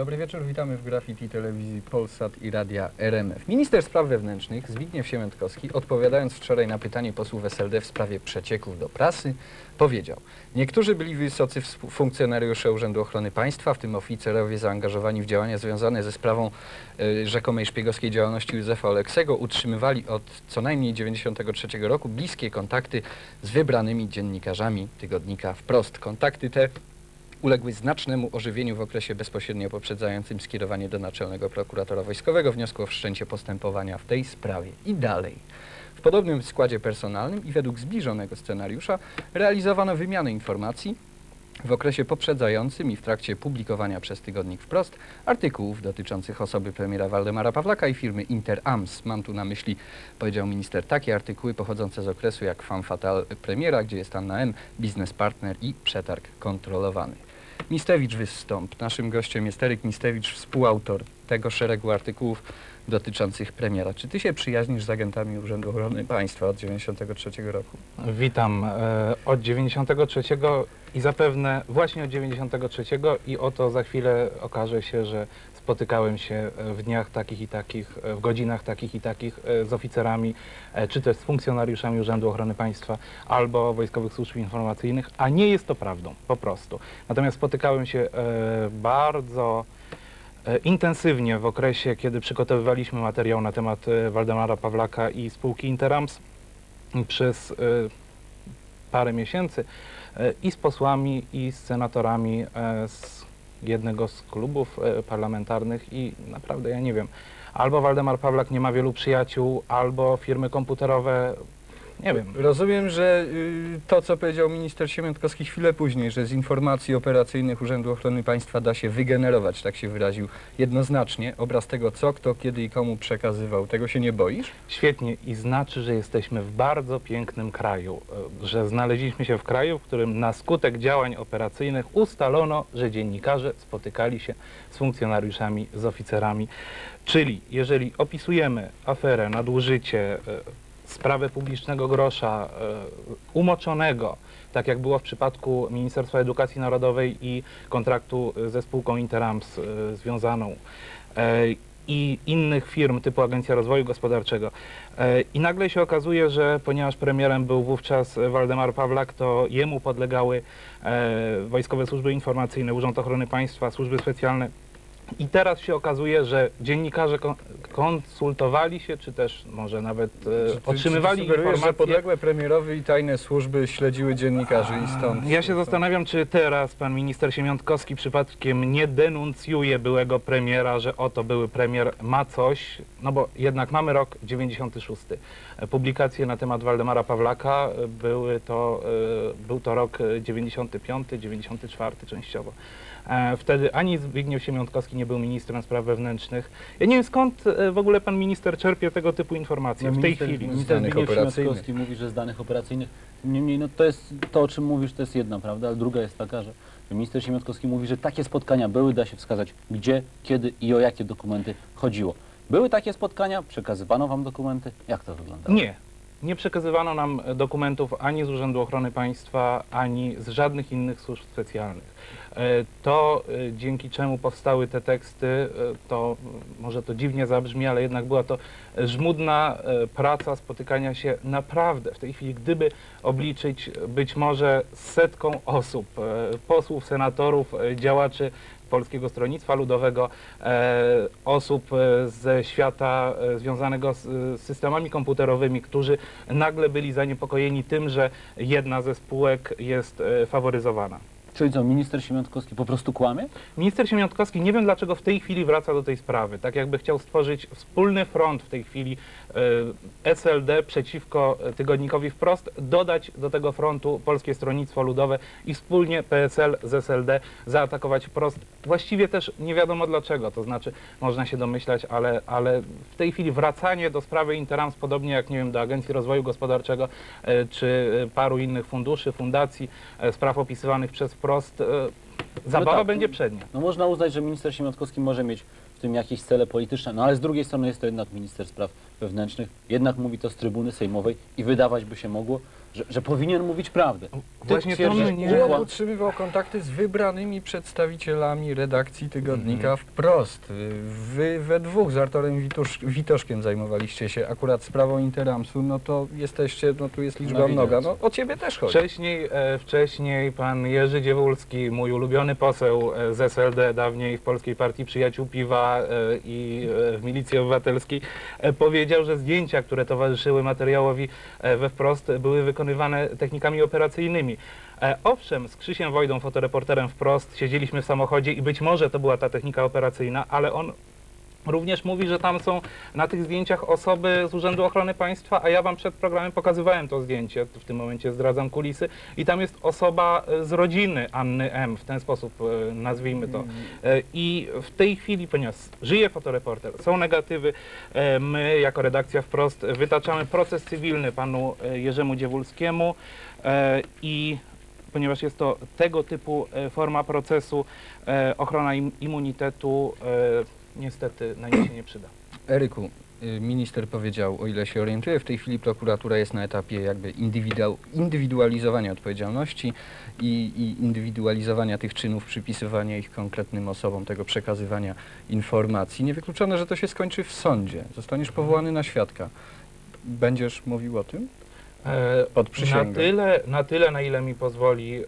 Dobry wieczór, witamy w Graffiti Telewizji Polsat i Radia RMF. Minister Spraw Wewnętrznych Zbigniew Siemiątkowski, odpowiadając wczoraj na pytanie posłów SLD w sprawie przecieków do prasy, powiedział Niektórzy byli wysocy funkcjonariusze Urzędu Ochrony Państwa, w tym oficerowie zaangażowani w działania związane ze sprawą y, rzekomej szpiegowskiej działalności Józefa Oleksego, utrzymywali od co najmniej 1993 roku bliskie kontakty z wybranymi dziennikarzami tygodnika Wprost. Kontakty te uległy znacznemu ożywieniu w okresie bezpośrednio poprzedzającym skierowanie do Naczelnego Prokuratora Wojskowego wniosku o wszczęcie postępowania w tej sprawie. I dalej. W podobnym składzie personalnym i według zbliżonego scenariusza realizowano wymianę informacji w okresie poprzedzającym i w trakcie publikowania przez tygodnik Wprost artykułów dotyczących osoby premiera Waldemara Pawlaka i firmy Interams. Mam tu na myśli, powiedział minister, takie artykuły pochodzące z okresu jak Fan Fatal premiera, gdzie jest Anna M., biznes partner i przetarg kontrolowany. Mistewicz wystąp. Naszym gościem jest Eryk Mistewicz, współautor tego szeregu artykułów dotyczących premiera. Czy ty się przyjaźnisz z agentami Urzędu Ochrony Państwa od 1993 roku? Witam e, od 93 i zapewne właśnie od 93 i oto za chwilę okaże się, że spotykałem się e, w dniach takich i takich, e, w godzinach takich i takich e, z oficerami, czy też z funkcjonariuszami Urzędu Ochrony Państwa albo Wojskowych Służb Informacyjnych, a nie jest to prawdą, po prostu. Natomiast spotykałem się bardzo intensywnie w okresie, kiedy przygotowywaliśmy materiał na temat Waldemara Pawlaka i spółki Interams przez parę miesięcy i z posłami, i z senatorami e, z jednego z klubów e, parlamentarnych i naprawdę ja nie wiem, albo Waldemar Pawlak nie ma wielu przyjaciół, albo firmy komputerowe, nie wiem. Rozumiem, że y, to, co powiedział minister Siemiątkowski chwilę później, że z informacji operacyjnych Urzędu Ochrony Państwa da się wygenerować, tak się wyraził, jednoznacznie obraz tego, co, kto, kiedy i komu przekazywał. Tego się nie boisz? Świetnie i znaczy, że jesteśmy w bardzo pięknym kraju, e, że znaleźliśmy się w kraju, w którym na skutek działań operacyjnych ustalono, że dziennikarze spotykali się z funkcjonariuszami, z oficerami. Czyli jeżeli opisujemy aferę, nadużycie, e, sprawę publicznego grosza e, umoczonego, tak jak było w przypadku Ministerstwa Edukacji Narodowej i kontraktu ze spółką Interams e, związaną, e, i innych firm typu Agencja Rozwoju Gospodarczego. I nagle się okazuje, że ponieważ premierem był wówczas Waldemar Pawlak, to jemu podlegały Wojskowe Służby Informacyjne, Urząd Ochrony Państwa, służby specjalne. I teraz się okazuje, że dziennikarze kon- konsultowali się, czy też może nawet e, Czy ty- otrzymywali czy ty sugerujesz, że informacje. podległe premierowi i tajne służby śledziły dziennikarzy i stąd... Ja się zastanawiam, czy teraz pan minister Siemiątkowski przypadkiem nie denuncjuje byłego premiera, że oto były premier ma coś, no bo jednak mamy rok 96. E, Publikacje na temat Waldemara Pawlaka e, były to, e, był to rok e, 95, 94 częściowo. E, Wtedy ani Zbigniew Siemiątkowski nie był ministrem spraw wewnętrznych. Ja nie wiem skąd e, w ogóle pan minister czerpie tego typu informacje No, w tej minister- chwili. minister- Zbigniew mówi, że z danych operacyjnych. Niemniej no to jest to, o czym mówisz, to jest jedna prawda, ale druga jest taka, że minister Siemiątkowski mówi, że takie spotkania były, da się wskazać gdzie, kiedy i o jakie dokumenty chodziło. Były takie spotkania, przekazywano wam dokumenty. Jak to wyglądało? Nie. Nie przekazywano nam dokumentów ani z Urzędu Ochrony Państwa, ani z żadnych innych służb specjalnych. E, To, e, dzięki czemu powstały te teksty, e, to może to dziwnie zabrzmi, ale jednak była to żmudna praca spotykania się naprawdę w tej chwili, gdyby obliczyć być może setką osób, posłów, senatorów, działaczy Polskiego Stronnictwa Ludowego, e, osób e, ze świata e, związanego z systemami komputerowymi, którzy nagle byli zaniepokojeni tym, że jedna ze spółek jest faworyzowana. Co, minister Siemiątkowski po prostu kłamie? Minister Siemiątkowski nie wiem dlaczego w tej chwili wraca do tej sprawy, tak jakby chciał stworzyć wspólny front w tej chwili e, SLD przeciwko e, tygodnikowi wprost, dodać do tego frontu Polskie Stronnictwo Ludowe i wspólnie PSL z SLD zaatakować wprost. Właściwie też nie wiadomo dlaczego, to znaczy można się domyślać, ale, ale w tej chwili wracanie do sprawy Interams, podobnie jak nie wiem, do Agencji Rozwoju Gospodarczego e, czy paru innych funduszy, fundacji, e, spraw opisywanych przez wprost, e, zabawa tak, będzie no- przednia. No można uznać, że minister Siemiątkowski może mieć w tym jakieś cele polityczne, no ale z drugiej strony jest to jednak minister spraw wewnętrznych, jednak mówi to z trybuny sejmowej i wydawać by się mogło, że, że powinien mówić prawdę. Ty Właśnie to twierdzisz, mnie- że kłam- utrzymywał kontakty z wybranymi przedstawicielami redakcji tygodnika Mhm. wprost. Wy we dwóch z Artorem Witusz, Witoszkiem zajmowaliście się akurat sprawą Interamsu, no to jesteście, no tu jest liczba No widać. mnoga, no o ciebie też chodzi. Wcześniej, e, wcześniej pan Jerzy Dziewulski, mój ulubiony poseł e, z SLD, dawniej w Polskiej Partii Przyjaciół Piwa e, i e, w Milicji Obywatelskiej, e, powiedział, że zdjęcia, które towarzyszyły materiałowi e, we wprost, były wykonywane technikami operacyjnymi. E, Owszem, z Krzysiem Wojdą, fotoreporterem wprost, siedzieliśmy w samochodzie i być może to była ta technika operacyjna, ale on Również mówi, że tam są na tych zdjęciach osoby z Urzędu Ochrony Państwa, a ja wam przed programem pokazywałem to zdjęcie, w tym momencie zdradzam kulisy, i tam jest osoba e, z rodziny Anny M, w ten sposób e, nazwijmy to. E, I w tej chwili, ponieważ żyje fotoreporter, są negatywy, my jako redakcja wprost wytaczamy proces cywilny panu Jerzemu Dziewulskiemu. I ponieważ jest to tego typu forma procesu, ochrona im, immunitetu niestety na nic się nie przyda. Eryku, y, minister powiedział, o ile się orientuję, w tej chwili prokuratura jest na etapie jakby indywidu- indywidualizowania odpowiedzialności i, i indywidualizowania tych czynów, przypisywania ich konkretnym osobom, tego przekazywania informacji. Niewykluczone, że to się skończy w sądzie. Zostaniesz powołany na świadka. Będziesz mówił o tym? E, Pod na, tyle, na tyle, na ile mi pozwoli e,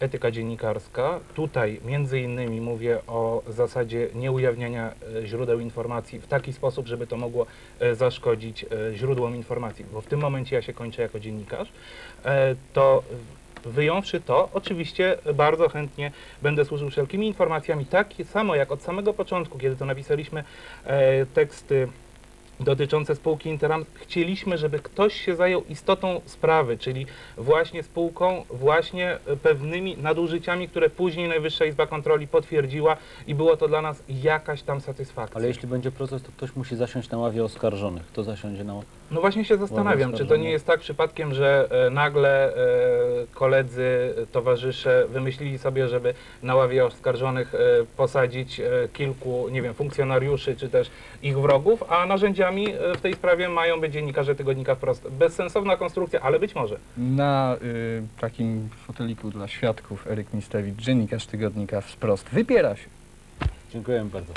etyka dziennikarska. Tutaj między innymi mówię o zasadzie nieujawniania e, źródeł informacji w taki sposób, żeby to mogło zaszkodzić źródłom informacji, bo w tym momencie ja się kończę jako dziennikarz, to wyjąwszy to, oczywiście bardzo chętnie będę służył wszelkimi informacjami, tak samo jak od samego początku, kiedy to napisaliśmy e, teksty dotyczące spółki Interam, chcieliśmy, żeby ktoś się zajął istotą sprawy, czyli właśnie spółką, właśnie e, pewnymi nadużyciami, które później Najwyższa Izba Kontroli potwierdziła i było to dla nas jakaś tam satysfakcja. Ale jeśli będzie proces, to ktoś musi zasiąść na ławie oskarżonych. Kto zasiądzie na ławie? No właśnie się zastanawiam, czy to nie jest tak przypadkiem, że e, nagle e, koledzy, towarzysze wymyślili sobie, żeby na ławie oskarżonych e, posadzić e, kilku, nie wiem, funkcjonariuszy, czy też ich wrogów, a narzędziami e, w tej sprawie mają być dziennikarze tygodnika wprost. Bezsensowna konstrukcja, ale być może. Na y, takim foteliku dla świadków Eryk Mistewicz, dziennikarz tygodnika wprost, wypiera się. Dziękuję bardzo.